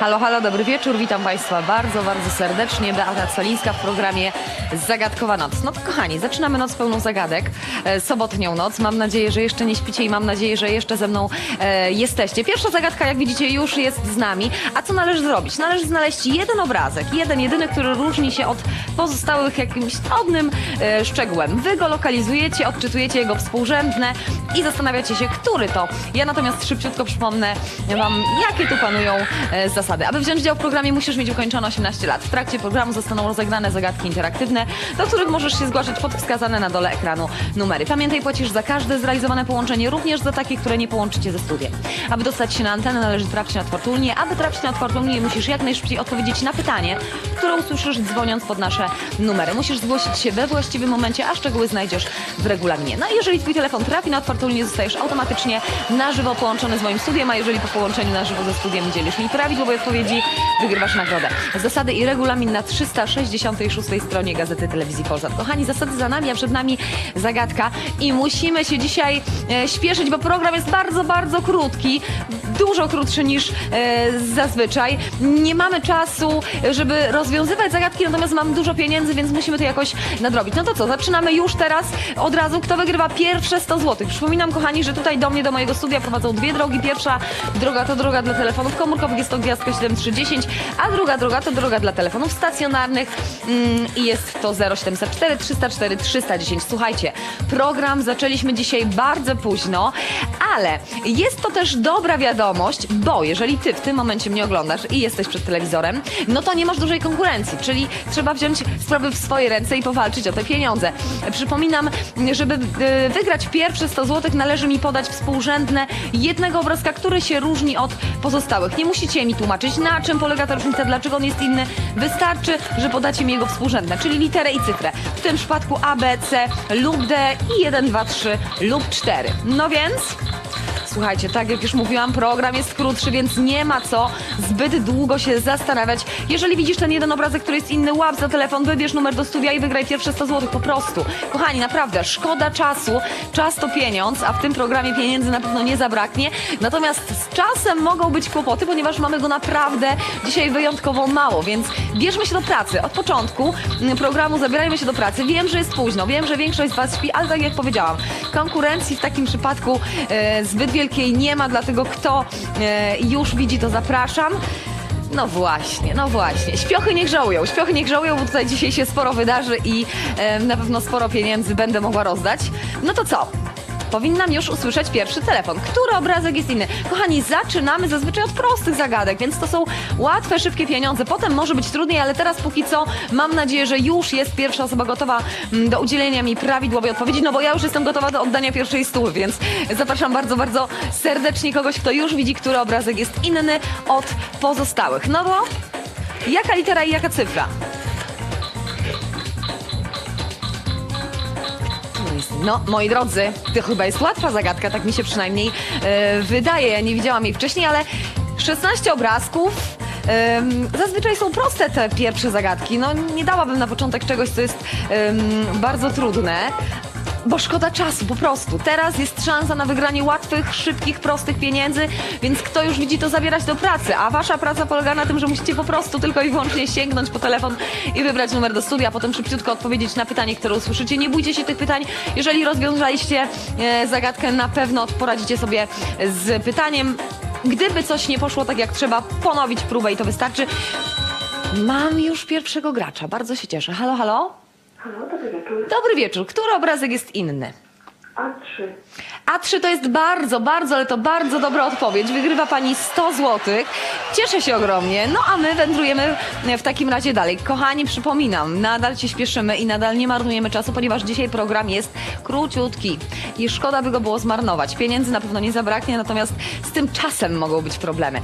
Halo, halo, dobry wieczór, witam Państwa bardzo, bardzo serdecznie. Beata Colińska w programie Zagadkowa Noc. No to kochani, zaczynamy noc pełną zagadek, e, sobotnią noc. Mam nadzieję, że jeszcze nie śpicie i mam nadzieję, że jeszcze ze mną e, jesteście. Pierwsza zagadka, jak widzicie, już jest z nami. A co należy zrobić? Należy znaleźć jeden obrazek, jeden, jedyny, który różni się od pozostałych jakimś drobnym e, szczegółem. Wy go lokalizujecie, odczytujecie jego współrzędne i zastanawiacie się, który to. Ja natomiast szybciutko przypomnę Wam, jakie tu panują e, zasady. Aby wziąć udział w programie, musisz mieć ukończone 18 lat. W trakcie programu zostaną rozegrane zagadki interaktywne, do których możesz się zgłaszać pod wskazane na dole ekranu numery. Pamiętaj, płacisz za każde zrealizowane połączenie, również za takie, które nie połączycie ze studiem. Aby dostać się na antenę, należy trafić na otwartulnię. Aby trafić na otwartulnię, musisz jak najszybciej odpowiedzieć na pytanie, które usłyszysz dzwoniąc pod nasze numery. Musisz zgłosić się we właściwym momencie, a szczegóły znajdziesz w regulaminie. No i jeżeli twój telefon trafi na otwartulnię, zostajesz automatycznie na żywo połączony z moim studiem, a jeżeli po połączeniu na żywo ze studiem udzielisz mi prawidłowej odpowiedzi, wygrywasz nagrodę. Zasady i regulamin na 366 stronie Gazety Telewizji Polsat. Kochani, zasady za nami, a przed nami zagadka i musimy się dzisiaj e, śpieszyć, bo program jest bardzo, bardzo krótki, dużo krótszy niż e, zazwyczaj. Nie mamy czasu, żeby rozwiązywać zagadki, natomiast mam dużo pieniędzy, więc musimy to jakoś nadrobić. No to co, zaczynamy już teraz od razu. Kto wygrywa pierwsze 100 zł? Przypominam, kochani, że tutaj do mnie, do mojego studia prowadzą dwie drogi. Pierwsza droga to droga dla telefonów komórkowych, jest to gwiazdka 7310, a druga droga to droga dla telefonów stacjonarnych mm, i jest to 0704 304 310. Słuchajcie, program zaczęliśmy dzisiaj bardzo późno, ale jest to też dobra wiadomość, bo jeżeli ty w tym momencie mnie oglądasz i jesteś przed telewizorem, no to nie masz dużej konkurencji, czyli trzeba wziąć sprawy w swoje ręce i powalczyć o te pieniądze. Przypominam, żeby y, wygrać pierwsze 100 zł należy mi podać współrzędne jednego obrazka, który się różni od pozostałych. Nie musicie mi tłumaczyć, na czym polega ta różnica, dlaczego on jest inny. Wystarczy, że podacie mi jego współrzędne, czyli literę i cyfrę. W tym przypadku A, B, C lub D i 1, 2, 3 lub 4. No więc... Słuchajcie, tak jak już mówiłam, program jest krótszy, więc nie ma co zbyt długo się zastanawiać. Jeżeli widzisz ten jeden obrazek, który jest inny, łap za telefon, wybierz numer do studia i wygraj pierwsze 100 zł po prostu. Kochani, naprawdę, szkoda czasu. Czas to pieniądz, a w tym programie pieniędzy na pewno nie zabraknie. Natomiast z czasem mogą być kłopoty, ponieważ mamy go naprawdę dzisiaj wyjątkowo mało, więc bierzmy się do pracy. Od początku mm, programu zabierajmy się do pracy. Wiem, że jest późno, wiem, że większość z Was śpi, ale tak jak powiedziałam, konkurencji w takim przypadku e, zbyt wielkiej nie ma, dlatego kto e, już widzi, to zapraszam. No właśnie, no właśnie. Śpiochy niech żałują, śpiochy niech żałują, bo tutaj dzisiaj się sporo wydarzy i e, na pewno sporo pieniędzy będę mogła rozdać. No to co? Powinnam już usłyszeć pierwszy telefon. Który obrazek jest inny? Kochani, zaczynamy zazwyczaj od prostych zagadek, więc to są łatwe, szybkie pieniądze. Potem może być trudniej, ale teraz póki co mam nadzieję, że już jest pierwsza osoba gotowa mm, do udzielenia mi prawidłowej odpowiedzi, no bo ja już jestem gotowa do oddania pierwszej stówy, więc zapraszam bardzo, bardzo serdecznie kogoś, kto już widzi, który obrazek jest inny od pozostałych. No bo jaka litera i jaka cyfra? No, moi drodzy, to chyba jest łatwa zagadka, tak mi się przynajmniej e, wydaje. Ja nie widziałam jej wcześniej, ale 16 obrazków. zazwyczaj są proste te pierwsze zagadki. No, nie dałabym na początek czegoś, co jest bardzo trudne. Bo szkoda czasu, po prostu. Teraz jest szansa na wygranie łatwych, szybkich, prostych pieniędzy, więc kto już widzi, to zabierać do pracy. A wasza praca polega na tym, że musicie po prostu tylko i wyłącznie sięgnąć po telefon i wybrać numer do studia, a potem szybciutko odpowiedzieć na pytanie, które usłyszycie. Nie bójcie się tych pytań. Jeżeli rozwiązaliście e, zagadkę, na pewno poradzicie sobie z pytaniem. Gdyby coś nie poszło tak jak trzeba, ponowić próbę i to wystarczy. Mam już pierwszego gracza, bardzo się cieszę. Halo, halo? Halo, dobry wieczór. Dobry wieczór. Który obrazek jest inny? A3. A3 to jest bardzo, bardzo, ale to bardzo dobra odpowiedź. Wygrywa pani 100 zł. Cieszę się ogromnie. No a my wędrujemy w takim razie dalej. Kochani, przypominam, nadal się śpieszymy i nadal nie marnujemy czasu, ponieważ dzisiaj program jest króciutki i szkoda by go było zmarnować. Pieniędzy na pewno nie zabraknie, natomiast z tym czasem mogą być problemy.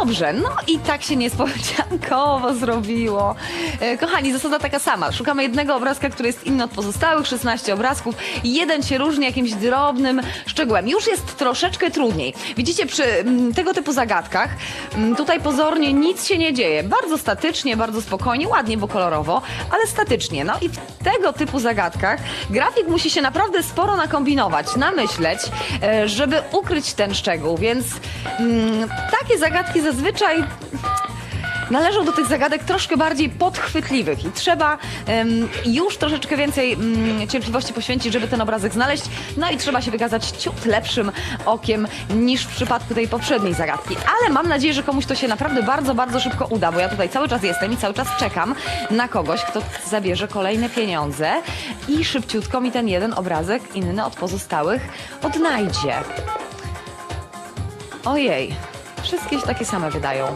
Dobrze, no i tak się niespodziankowo zrobiło. E, Kochani, zasada taka sama. Szukamy jednego obrazka, który jest inny od pozostałych, 16 obrazków. Jeden się różni jakimś drobnym szczegółem. Już jest troszeczkę trudniej. Widzicie, przy mm, tego typu zagadkach mm, tutaj pozornie nic się nie dzieje. Bardzo statycznie, bardzo spokojnie, ładnie, bo kolorowo, ale statycznie. No i w tego typu zagadkach grafik musi się naprawdę sporo nakombinować, namyśleć, e, żeby ukryć ten szczegół, więc mm, takie zagadki zazwyczaj należą do tych zagadek troszkę bardziej podchwytliwych i trzeba już troszeczkę więcej mm, cierpliwości poświęcić, żeby ten obrazek znaleźć. No i trzeba się wykazać ciut lepszym okiem niż w przypadku tej poprzedniej zagadki. Ale mam nadzieję, że komuś to się naprawdę bardzo, bardzo szybko uda, bo ja tutaj cały czas jestem i cały czas czekam na kogoś, kto zabierze kolejne pieniądze i szybciutko mi ten jeden obrazek inny od pozostałych odnajdzie. Ojej, wszystkie się takie same wydają.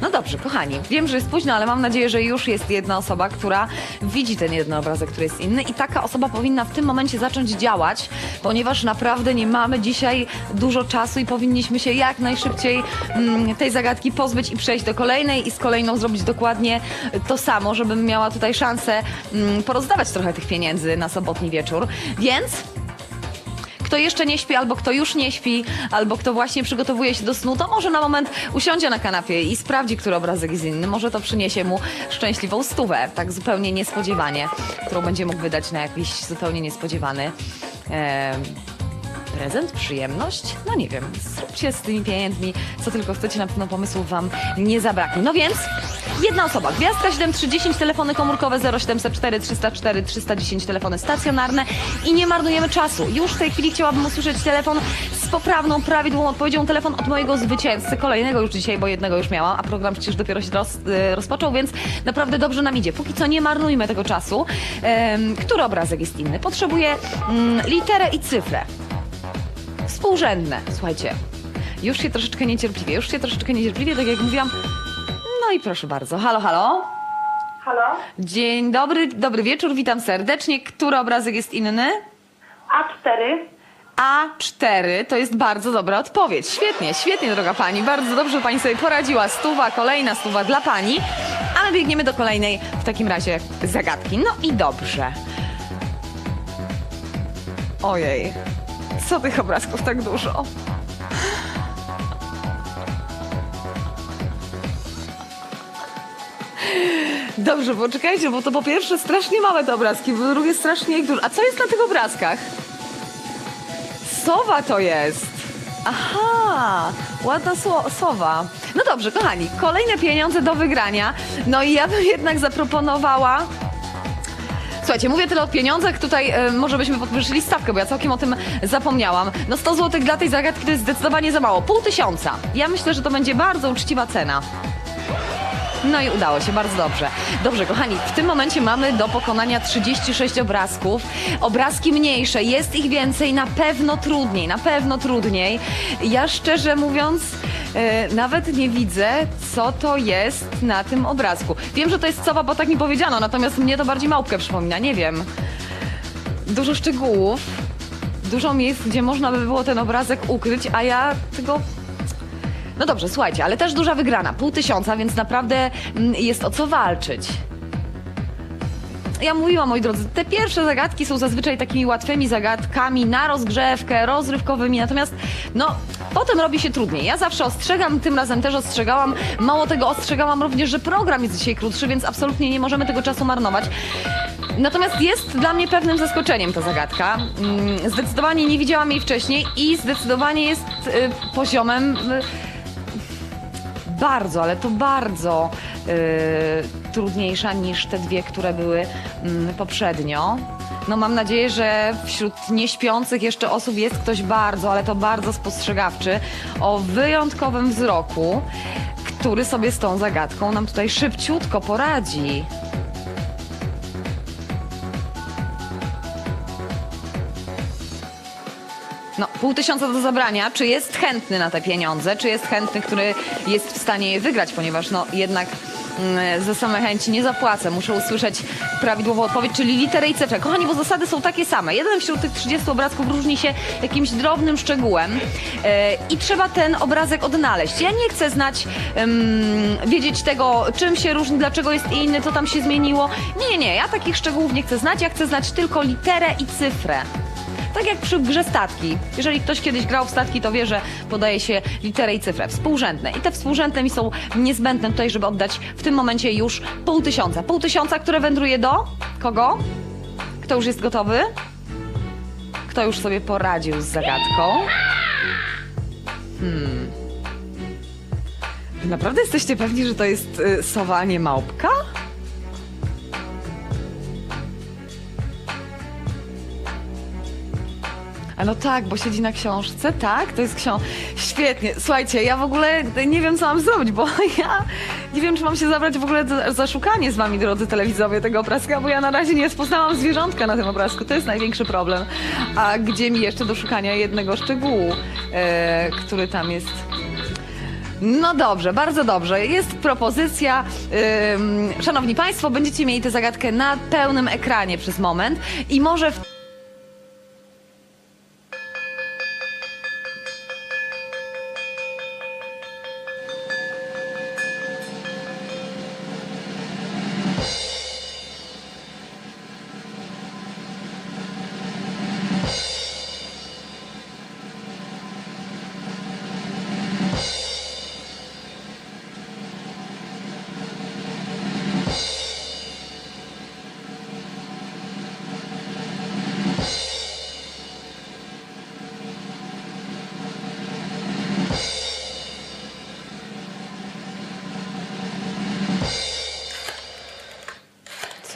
No dobrze, kochani, wiem, że jest późno, ale mam nadzieję, że już jest jedna osoba, która widzi ten jeden obrazek, który jest inny i taka osoba powinna w tym momencie zacząć działać, ponieważ naprawdę nie mamy dzisiaj dużo czasu i powinniśmy się jak najszybciej mm, tej zagadki pozbyć i przejść do kolejnej i z kolejną zrobić dokładnie to samo, żebym miała tutaj szansę mm, porozdawać trochę tych pieniędzy na sobotni wieczór. Więc kto jeszcze nie śpi, albo kto już nie śpi, albo kto właśnie przygotowuje się do snu, to może na moment usiądzie na kanapie i sprawdzi, który obrazek jest inny. Może to przyniesie mu szczęśliwą stówę, tak zupełnie niespodziewanie, którą będzie mógł wydać na jakiś zupełnie niespodziewany em, prezent, przyjemność? No nie wiem, zróbcie z tymi pieniędzmi, co tylko chcecie, na pewno pomysłów wam nie zabraknie. No więc, jedna osoba, gwiazdka 7310, telefony komórkowe 0704 304 310, telefony stacjonarne i nie marnujemy czasu. Już w tej chwili chciałabym usłyszeć telefon z poprawną, prawidłową odpowiedzią, telefon od mojego zwycięzcy, kolejnego już dzisiaj, bo jednego już miałam, a program przecież dopiero się roz, y, rozpoczął, więc naprawdę dobrze nam idzie. Póki co nie marnujmy tego czasu. Który obrazek jest inny? Potrzebuję mm, literę i cyfrę współrzędne. Słuchajcie, już się troszeczkę niecierpliwie, już się troszeczkę niecierpliwie, tak jak mówiłam. No i proszę bardzo. Halo, halo. Halo? Dzień dobry, dobry wieczór, witam serdecznie. Który obrazek jest inny? A4. A4 to jest bardzo dobra odpowiedź. Świetnie, świetnie, droga pani. Bardzo dobrze pani sobie poradziła. Stuwa, kolejna stuwa dla pani. A my biegniemy do kolejnej w takim razie zagadki. No i dobrze. Ojej, co tych obrazków tak dużo? Dobrze, poczekajcie, bo to po pierwsze strasznie małe te obrazki, po drugie strasznie ich dużo. A co jest na tych obrazkach? Sowa to jest. Aha, ładna so- sowa. No dobrze, kochani, kolejne pieniądze do wygrania. No i ja bym jednak zaproponowała. Słuchajcie, mówię tyle o pieniądzach, tutaj e, może byśmy podwyższyli stawkę, bo ja całkiem o tym zapomniałam. No 100 zł dla tej zagadki to jest zdecydowanie za mało. Pół tysiąca. Ja myślę, że to będzie bardzo uczciwa cena. No i udało się, bardzo dobrze. Dobrze, kochani, w tym momencie mamy do pokonania 36 obrazków. Obrazki mniejsze, jest ich więcej, na pewno trudniej, na pewno trudniej. Ja szczerze mówiąc, e, nawet nie widzę, co to jest na tym obrazku. Wiem, że to jest sowa, bo tak mi powiedziano, natomiast mnie to bardziej małpkę przypomina, nie wiem. Dużo szczegółów, dużo miejsc, gdzie można by było ten obrazek ukryć, a ja tego no dobrze, słuchajcie, ale też duża wygrana, pół tysiąca, więc naprawdę mm, jest o co walczyć. Ja mówiłam, moi drodzy, te pierwsze zagadki są zazwyczaj takimi łatwymi zagadkami na rozgrzewkę, rozrywkowymi, natomiast no, potem robi się trudniej. Ja zawsze ostrzegam, tym razem też ostrzegałam, mało tego ostrzegałam również, że program jest dzisiaj krótszy, więc absolutnie nie możemy tego czasu marnować. Natomiast jest dla mnie pewnym zaskoczeniem ta zagadka. Mm, Zdecydowanie nie widziałam jej wcześniej i zdecydowanie jest y, poziomem y, bardzo, ale to bardzo y, trudniejsza niż te dwie, które były mm, poprzednio. No mam nadzieję, że wśród nieśpiących jeszcze osób jest ktoś bardzo, ale to bardzo spostrzegawczy, o wyjątkowym wzroku, który sobie z tą zagadką nam tutaj szybciutko poradzi. No, pół tysiąca do zabrania. Czy jest chętny na te pieniądze? Czy jest chętny, który jest w stanie je wygrać? Ponieważ no jednak mm, ze samej chęci nie zapłacę. Muszę usłyszeć prawidłową odpowiedź, czyli literę i cyfrę. Kochani, bo zasady są takie same. Jeden wśród tych 30 obrazków różni się jakimś drobnym szczegółem e, i trzeba ten obrazek odnaleźć. Ja nie chcę znać, em, wiedzieć tego, czym się różni, dlaczego jest inny, co tam się zmieniło. Nie, nie. Ja takich szczegółów nie chcę znać. Ja chcę znać tylko literę i cyfrę. Tak jak przy grze statki. Jeżeli ktoś kiedyś grał w statki, to wie, że podaje się literę i cyfrę współrzędne. I te współrzędne mi są niezbędne tutaj, żeby oddać w tym momencie już pół tysiąca. Pół tysiąca, które wędruje do kogo? Kto już jest gotowy? kto już sobie poradził z zagadką. Hmm. Naprawdę jesteście pewni, że to jest y, sowa, a nie małpka? A no tak, bo siedzi na książce, tak? To jest książka. Świetnie. Słuchajcie, ja w ogóle nie wiem, co mam zrobić, bo ja nie wiem, czy mam się zabrać w ogóle za, szukanie z wami, drodzy telewizowie, tego obrazka, bo ja na razie nie spoznałam zwierzątka na tym obrazku. To jest największy problem. A gdzie mi jeszcze do szukania jednego szczegółu, e, który tam jest. No dobrze, bardzo dobrze. Jest propozycja. Szanowni Państwo, będziecie mieli tę zagadkę na pełnym ekranie przez moment i może w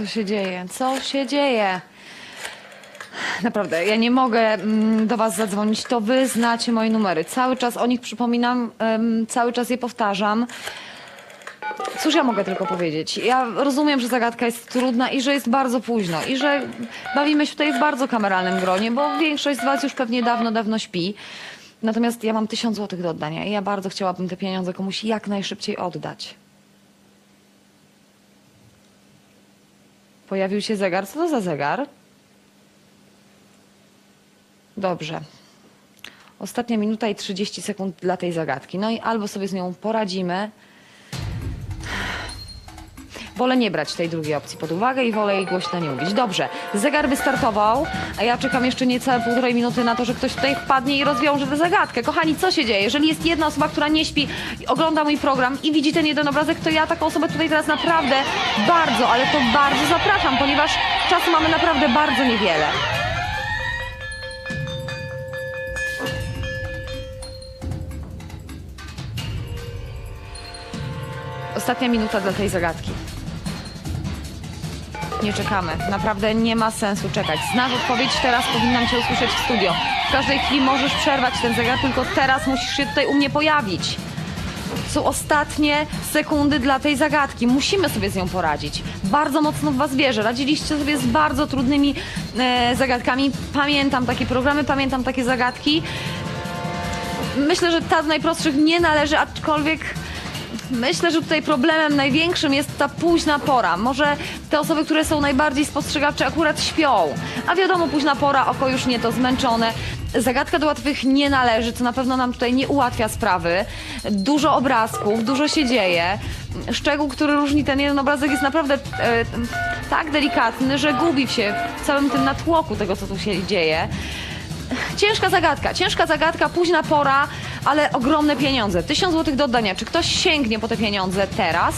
Co się dzieje? Co się dzieje? Naprawdę, ja nie mogę mm, do Was zadzwonić. To Wy znacie moje numery. Cały czas o nich przypominam, cały czas je powtarzam. Cóż ja mogę tylko powiedzieć? Ja rozumiem, że zagadka jest trudna i że jest bardzo późno i że bawimy się tutaj w bardzo kameralnym gronie, bo większość z Was już pewnie dawno, dawno śpi. Natomiast ja mam tysiąc złotych do oddania i ja bardzo chciałabym te pieniądze komuś jak najszybciej oddać. Pojawił się zegar. Co to za zegar? Dobrze. Ostatnia minuta i 30 sekund dla tej zagadki. No i albo sobie z nią poradzimy. Wolę nie brać tej drugiej opcji pod uwagę i wolę jej głośno nie mówić. Dobrze, zegar wystartował, a ja czekam jeszcze niecałe półtorej minuty na to, że ktoś tutaj wpadnie i rozwiąże tę zagadkę. Kochani, co się dzieje? Jeżeli jest jedna osoba, która nie śpi, ogląda mój program i widzi ten jeden obrazek, to ja taką osobę tutaj teraz naprawdę bardzo, ale to bardzo zapraszam, ponieważ czasu mamy naprawdę bardzo niewiele. Ostatnia minuta dla tej zagadki. Nie czekamy. Naprawdę nie ma sensu czekać. Znasz odpowiedź, teraz powinnam cię usłyszeć w studio. W każdej chwili możesz przerwać ten zegar, tylko teraz musisz się tutaj u mnie pojawić. Są ostatnie sekundy dla tej zagadki. Musimy sobie z nią poradzić. Bardzo mocno w Was wierzę. Radziliście sobie z bardzo trudnymi e, zagadkami. Pamiętam takie programy, pamiętam takie zagadki. Myślę, że ta z najprostszych nie należy, aczkolwiek myślę, że tutaj problemem największym jest ta późna pora. Może te osoby, które są najbardziej spostrzegawcze, akurat śpią. A wiadomo, późna pora, oko już nie to zmęczone. Zagadka do łatwych nie należy, co na pewno nam tutaj nie ułatwia sprawy. Dużo obrazków, dużo się dzieje. Szczegół, który różni ten jeden obrazek jest naprawdę e, tak delikatny, że gubi się w całym tym natłoku tego, co tu się dzieje. Ciężka zagadka, ciężka zagadka, późna pora, ale ogromne pieniądze. Tysiąc złotych do oddania. Czy ktoś sięgnie po te pieniądze teraz?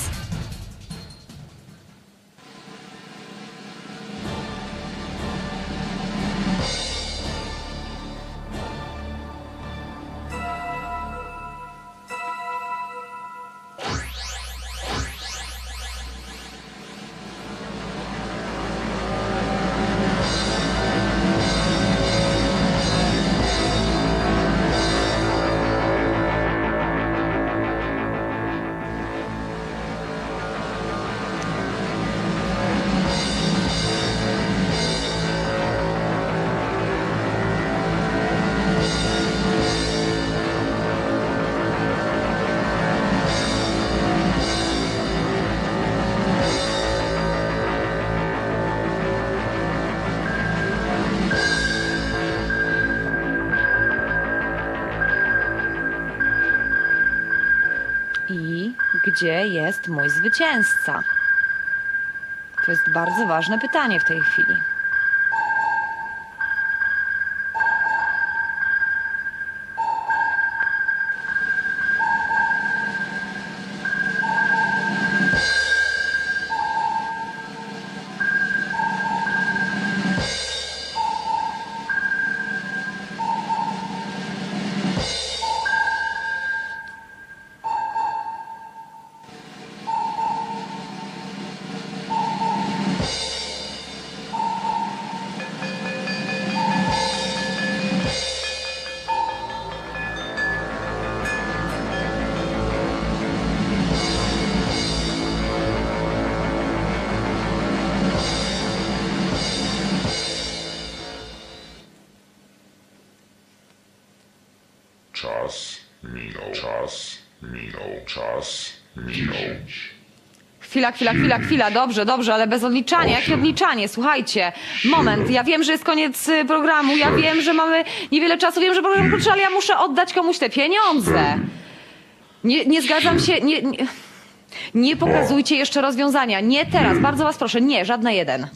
Gdzie jest mój zwycięzca? To jest bardzo ważne pytanie w tej chwili. Chwila, chwila, chwila, chwila, dobrze, dobrze, ale bez odliczania. Jakie odliczanie? Słuchajcie, moment, ja wiem, że jest koniec y, programu, ja wiem, że mamy niewiele czasu, wiem, że program kończy, ale ja muszę oddać komuś te pieniądze. Nie, nie zgadzam się, nie, nie, nie pokazujcie jeszcze rozwiązania. Nie teraz, bardzo was proszę, nie, żadne jeden.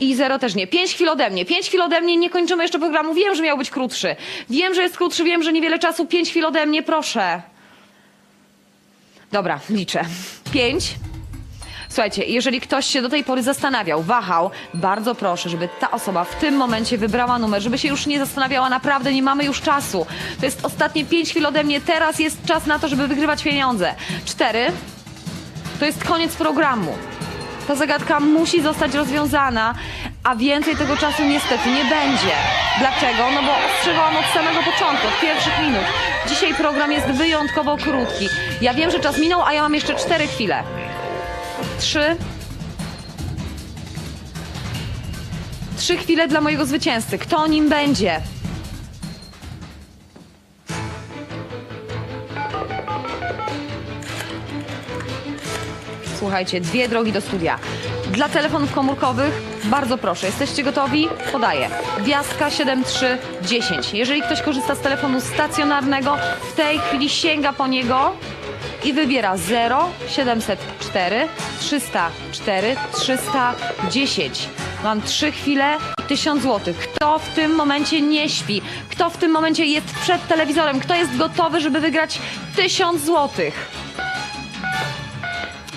I zero też nie. Pięć chwil ode mnie. Pięć chwil ode mnie, nie kończymy jeszcze programu. Wiem, że miał być krótszy. Wiem, że jest krótszy, wiem, że niewiele czasu. Pięć chwil ode mnie, proszę. Dobra, liczę. Pięć. Słuchajcie, jeżeli ktoś się do tej pory zastanawiał, wahał, bardzo proszę, żeby ta osoba w tym momencie wybrała numer, żeby się już nie zastanawiała, naprawdę nie mamy już czasu. To jest ostatnie pięć chwil ode mnie, teraz jest czas na to, żeby wygrywać pieniądze. Cztery. To jest koniec programu. Ta zagadka musi zostać rozwiązana, a więcej tego czasu niestety nie będzie. Dlaczego? No bo ostrzegałam od samego początku, od pierwszych minut. Dzisiaj program jest wyjątkowo krótki. Ja wiem, że czas minął, a ja mam jeszcze cztery chwile. Trzy. Trzy chwile dla mojego zwycięzcy. Kto nim będzie? Słuchajcie, dwie drogi do studia. Dla telefonów komórkowych bardzo proszę, jesteście gotowi? Podaję. Gwiazdka 7310. Jeżeli ktoś korzysta z telefonu stacjonarnego, w tej chwili sięga po niego i wybiera 0 704 304 310. Mam trzy chwile i 1000 zł. Kto w tym momencie nie śpi? Kto w tym momencie jest przed telewizorem? Kto jest gotowy, żeby wygrać 1000 złotych?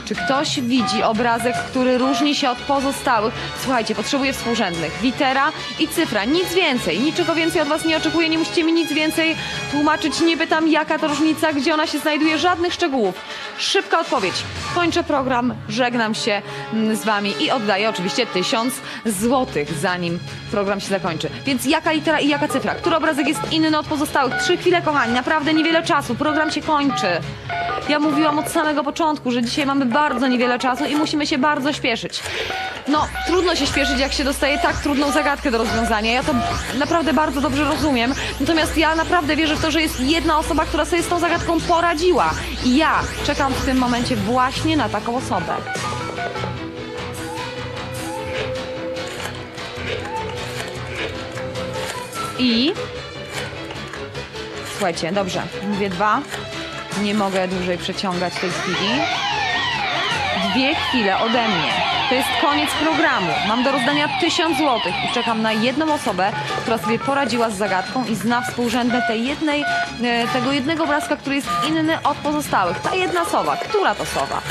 Czy ktoś widzi obrazek, który różni się od pozostałych? Słuchajcie, potrzebuję współrzędnych. Litera i cyfra. Nic więcej. Niczego więcej od Was nie oczekuję. Nie musicie mi nic więcej tłumaczyć. Nie pytam, jaka to różnica, gdzie ona się znajduje. Żadnych szczegółów. Szybka odpowiedź. Kończę program, żegnam się mm, z Wami i oddaję oczywiście tysiąc złotych, zanim program się zakończy. Więc jaka litera i jaka cyfra? Który obrazek jest inny od pozostałych? Trzy chwile, kochani. Naprawdę niewiele czasu. Program się kończy. Ja mówiłam od samego początku, że dzisiaj mamy bardzo niewiele czasu i musimy się bardzo śpieszyć. No, trudno się śpieszyć, jak się dostaje tak trudną zagadkę do rozwiązania. Ja to naprawdę bardzo dobrze rozumiem. Natomiast ja naprawdę wierzę w to, że jest jedna osoba, która sobie z tą zagadką poradziła. I ja czekam w tym momencie właśnie na taką osobę. I Słuchajcie, dobrze. Mówię dwa. Nie mogę dłużej przeciągać tej chwili. Dwie chwile ode mnie. To jest koniec programu. Mam do rozdania tysiąc złotych i czekam na jedną osobę, która sobie poradziła z zagadką i zna współrzędne tej jednej, e, tego jednego obrazka, który jest inny od pozostałych. Ta jedna sowa. Która to sowa?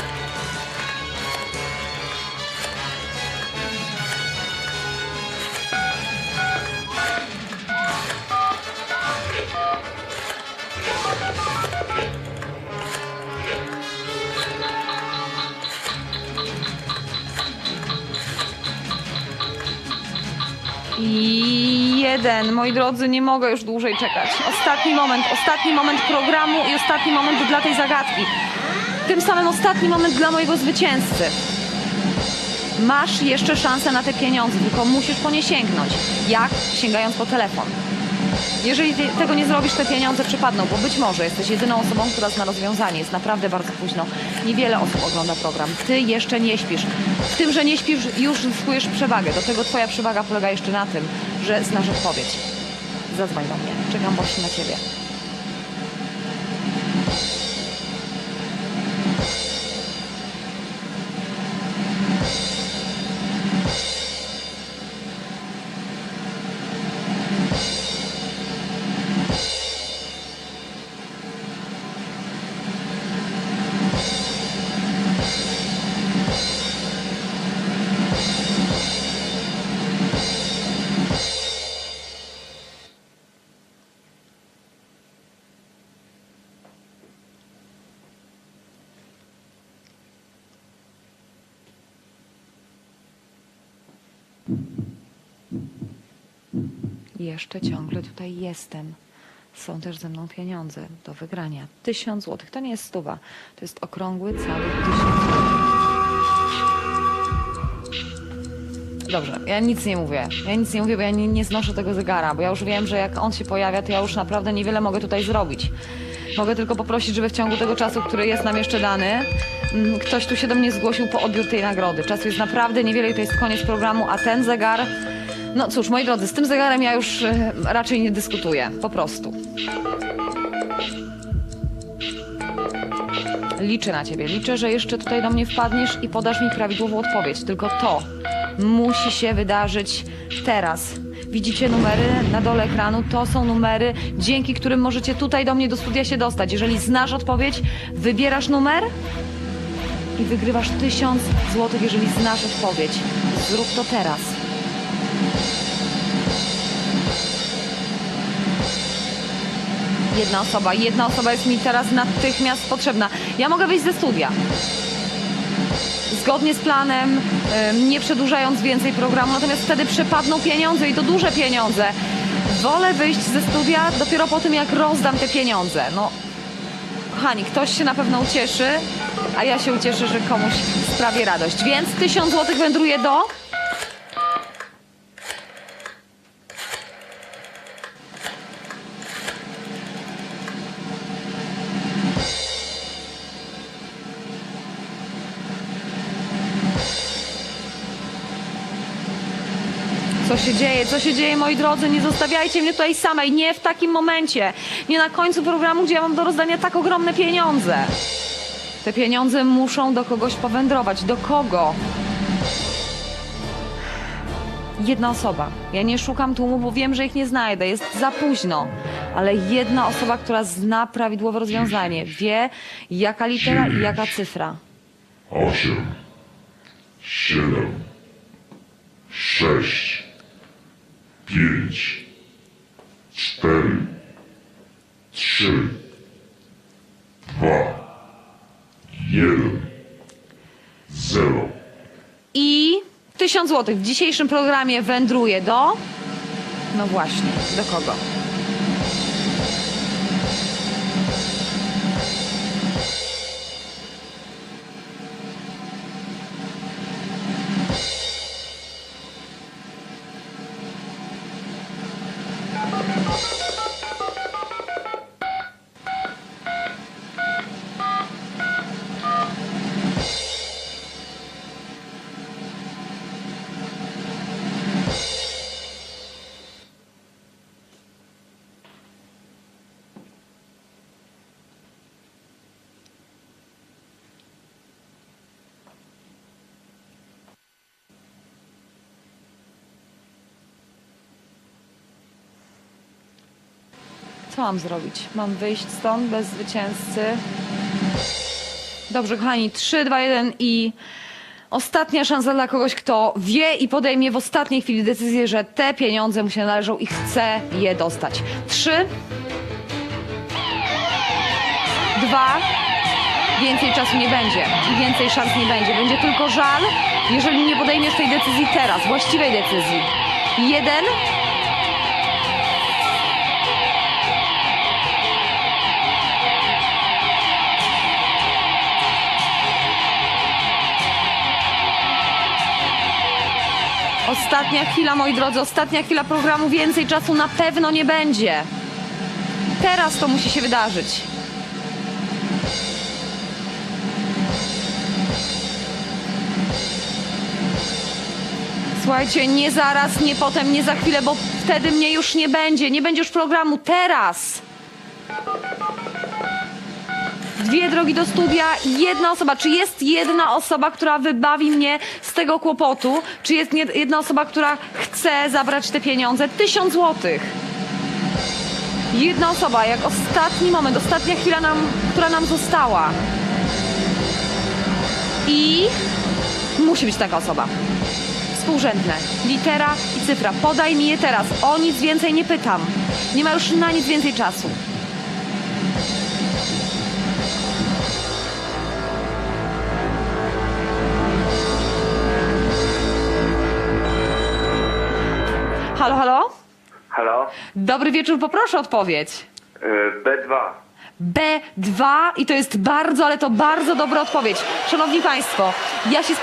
Jeden, moi drodzy, nie mogę już dłużej czekać. Ostatni moment, ostatni moment programu i ostatni moment dla tej zagadki. Tym samym ostatni moment dla mojego zwycięzcy. Masz jeszcze szansę na te pieniądze, tylko musisz po nie sięgnąć. Jak? Sięgając po telefon. Jeżeli tego nie zrobisz, te pieniądze przypadną, bo być może jesteś jedyną osobą, która zna rozwiązanie. Jest naprawdę bardzo późno. Niewiele osób ogląda program. Ty jeszcze nie śpisz. W tym, że nie śpisz, już zyskujesz przewagę. Do tego twoja przewaga polega jeszcze na tym, że znasz odpowiedź. Zadzwoń do mnie. Czekam właśnie na ciebie. Jeszcze ciągle tutaj jestem. Są też ze mną pieniądze do wygrania. Tysiąc złotych. To nie jest stuwa. To jest okrągły cały tysiąc złotych. Dobrze, ja nic nie mówię. Ja nic nie mówię, bo ja nie, nie znoszę tego zegara, bo ja już wiem, że jak on się pojawia, to ja już naprawdę niewiele mogę tutaj zrobić. Mogę tylko poprosić, żeby w ciągu tego czasu, który jest nam jeszcze dany, mm, ktoś tu się do mnie zgłosił po odbiór tej nagrody. Czasu jest naprawdę niewiele i to jest koniec programu, a ten zegar... No cóż, moi drodzy, z tym zegarem ja już e, raczej nie dyskutuję. Po prostu. Liczę na ciebie. Liczę, że jeszcze tutaj do mnie wpadniesz i podasz mi prawidłową odpowiedź. Tylko to musi się wydarzyć teraz. Widzicie numery na dole ekranu? To są numery, dzięki którym możecie tutaj do mnie do studia się dostać. Jeżeli znasz odpowiedź, wybierasz numer i wygrywasz tysiąc złotych, jeżeli znasz odpowiedź. Zrób to teraz. Jedna osoba, jedna osoba jest mi teraz natychmiast potrzebna. Ja mogę wyjść ze studia. Zgodnie z planem, em, nie przedłużając więcej programu, natomiast wtedy przepadną pieniądze i to duże pieniądze. Wolę wyjść ze studia dopiero po tym, jak rozdam te pieniądze. No, kochani, ktoś się na pewno ucieszy, a ja się ucieszę, że komuś sprawię radość. Więc tysiąc złotych wędruje do... dzieje? Co się dzieje, moi drodzy? Nie zostawiajcie mnie tutaj samej. Nie w takim momencie. Nie na końcu programu, gdzie ja mam do rozdania tak ogromne pieniądze. Te pieniądze muszą do kogoś powędrować. Do kogo? Jedna osoba. Ja nie szukam tłumu, bo wiem, że ich nie znajdę. Jest za późno. Ale jedna osoba, która zna prawidłowe rozwiązanie, wie jaka litera i jaka cyfra. Osiem, siedem, sześć, pięć, cztery, trzy, dwa, jeden, zero. I tysiąc złotych w dzisiejszym programie wędruje do. No właśnie, do kogo? Mam zrobić? Mam wyjść stąd bez zwycięzcy. Dobrze, kochani, 3, 2, 1 i ostatnia szansa dla kogoś, kto wie i podejmie w ostatniej chwili decyzję, że te pieniądze mu się należą i chce je dostać. 3, 2, więcej czasu nie będzie i więcej szans nie będzie. Będzie tylko żal, jeżeli nie podejmiesz tej decyzji teraz, właściwej decyzji. Jeden, Ostatnia chwila, moi drodzy, ostatnia chwila programu. Więcej czasu na pewno nie będzie. Teraz to musi się wydarzyć. Słuchajcie, nie zaraz, nie potem, nie za chwilę, bo wtedy mnie już nie będzie. Nie będzie już programu. Teraz! Dwie drogi do studia, jedna osoba. Czy jest jedna osoba, która wybawi mnie z tego kłopotu? Czy jest jedna osoba, która chce zabrać te pieniądze? Tysiąc złotych. Jedna osoba, jak ostatni moment, ostatnia chwila, nam, która nam została. I musi być taka osoba. Współrzędne. Litera i cyfra. Podaj mi je teraz. O nic więcej nie pytam. Nie ma już na nic więcej czasu. Halo, halo? Halo? Dobry wieczór, poproszę o odpowiedź. Y, B2. B2 i to jest bardzo, ale to bardzo dobra odpowiedź. Szanowni Państwo, ja się